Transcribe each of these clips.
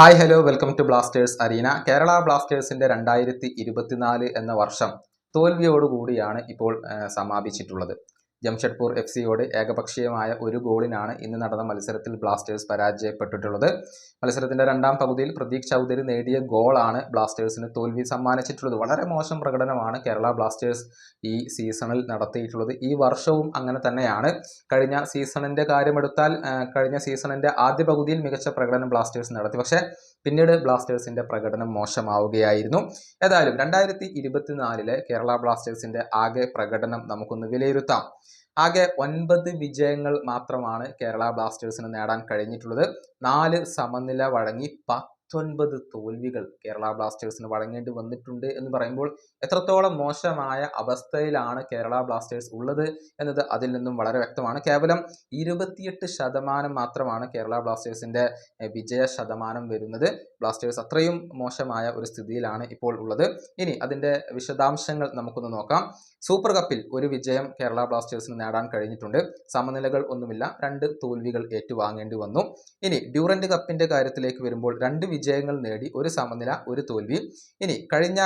Hi hello welcome to Blasters arena Kerala ബ്ലാസ്റ്റേഴ്സിന്റെ രണ്ടായിരത്തി ഇരുപത്തിനാല് എന്ന വർഷം തോൽവിയോടുകൂടിയാണ് ഇപ്പോൾ സമാപിച്ചിട്ടുള്ളത്. ജംഷഡ്പൂർ എഫ് സിയോട് ഏകപക്ഷീയമായ ഒരു ഗോളിനാണ് ഇന്ന് നടന്ന മത്സരത്തിൽ ബ്ലാസ്റ്റേഴ്സ് പരാജയപ്പെട്ടിട്ടുള്ളത്. മത്സരത്തിന്റെ രണ്ടാം പകുതിയിൽ പ്രതീക് ചൗധരി നേടിയ ഗോളാണ് ബ്ലാസ്റ്റേഴ്സിന് തോൽവി സമ്മാനിച്ചിട്ടുള്ളത്. വളരെ മോശം പ്രകടനമാണ് കേരള ബ്ലാസ്റ്റേഴ്സ് ഈ സീസണിൽ നടത്തിയിട്ടുള്ളത്. ഈ വർഷവും അങ്ങനെ തന്നെയാണ്. കഴിഞ്ഞ സീസണിന്റെ കാര്യമെടുത്താൽ കഴിഞ്ഞ സീസണിന്റെ ആദ്യ പകുതിയിൽ മികച്ച പ്രകടനം ബ്ലാസ്റ്റേഴ്സ് നടത്തി. പക്ഷേ പിന്നീട് ബ്ലാസ്റ്റേഴ്സിന്റെ പ്രകടനം മോശമാവുകയായിരുന്നു. ഏതായാലും രണ്ടായിരത്തി ഇരുപത്തിനാലിലെ കേരള ബ്ലാസ്റ്റേഴ്സിന്റെ ആകെ പ്രകടനം നമുക്കൊന്ന് വിലയിരുത്താം. ആകെ ഒൻപത് വിജയങ്ങൾ മാത്രമാണ് കേരള ബ്ലാസ്റ്റേഴ്സിന് നേടാൻ കഴിഞ്ഞിട്ടുള്ളത്. നാല് സമനില വഴങ്ങി പത്തൊൻപത് തോൽവികൾ കേരള ബ്ലാസ്റ്റേഴ്സിന് വഴങ്ങേണ്ടി വന്നിട്ടുണ്ട് എന്ന് പറയുമ്പോൾ എത്രത്തോളം മോശമായ അവസ്ഥയിലാണ് കേരള ബ്ലാസ്റ്റേഴ്സ് ഉള്ളത് എന്നത് അതിൽ നിന്നും വളരെ വ്യക്തമാണ്. കേവലം ഇരുപത്തിയെട്ട് ശതമാനം മാത്രമാണ് കേരള ബ്ലാസ്റ്റേഴ്സിന്റെ വിജയ ശതമാനം വരുന്നത്. ബ്ലാസ്റ്റേഴ്സ് അത്രയും മോശമായ ഒരു സ്ഥിതിയിലാണ് ഇപ്പോൾ ഉള്ളത്. ഇനി അതിന്റെ വിശദാംശങ്ങൾ നമുക്കൊന്ന് നോക്കാം. സൂപ്പർ കപ്പിൽ ഒരു വിജയം കേരള ബ്ലാസ്റ്റേഴ്സിന് നേടാൻ കഴിഞ്ഞിട്ടുണ്ട്. സമനിലകൾ ഒന്നുമില്ല രണ്ട് തോൽവികൾ ഏറ്റുവാങ്ങേണ്ടി വന്നു. ഇനി ഡ്യൂറന്റ് കപ്പിന്റെ കാര്യത്തിലേക്ക് വരുമ്പോൾ രണ്ട് വിജയങ്ങൾ നേടി ഒരു സമനില ഒരു തോൽവി. ഇനി കഴിഞ്ഞ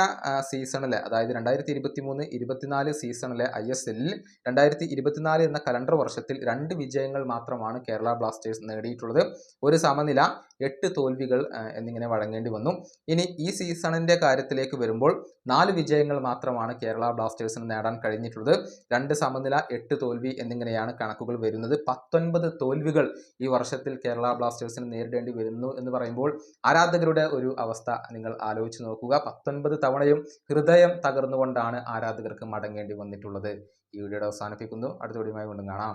സീസണിലെ അതായത് രണ്ടായിരത്തി ഇരുപത്തി മൂന്ന് ഇരുപത്തിനാല് സീസണിലെ ഐ എസ് എല്ലിൽ രണ്ടായിരത്തി ഇരുപത്തിനാല് എന്ന കലണ്ടർ വർഷത്തിൽ രണ്ട് വിജയങ്ങൾ മാത്രമാണ് കേരള ബ്ലാസ്റ്റേഴ്സ് നേടിയിട്ടുള്ളത്. ഒരു സമനില എട്ട് തോൽവികൾ എന്നിങ്ങനെ വഴങ്ങേണ്ടി വന്നു. ഇനി ഈ സീസണിന്റെ കാര്യത്തിലേക്ക് വരുമ്പോൾ നാല് വിജയങ്ങൾ മാത്രമാണ് കേരള ബ്ലാസ്റ്റേഴ്സിന് നേടാൻ കഴിഞ്ഞിട്ടുള്ളത്. രണ്ട് സമനില എട്ട് തോൽവി എന്നിങ്ങനെയാണ് കണക്കുകൾ വരുന്നത്. പത്തൊൻപത് തോൽവികൾ ഈ വർഷത്തിൽ കേരള ബ്ലാസ്റ്റേഴ്സിന് നേരിടേണ്ടി വരുന്നു എന്ന് പറയുമ്പോൾ ആരാധകരുടെ ഒരു അവസ്ഥ നിങ്ങൾ ആലോചിച്ച് നോക്കുക. പത്തൊൻപത് തവണയും ഹൃദയം തകർന്നുകൊണ്ടാണ് ആരാധകർക്ക് മടങ്ങേണ്ടി വന്നിട്ടുള്ളത്. ഈ വീഡിയോയുടെ അവസാനിപ്പിക്കുന്നു. അടുത്ത വീഡിയോയുമായി വീണ്ടും കാണാം.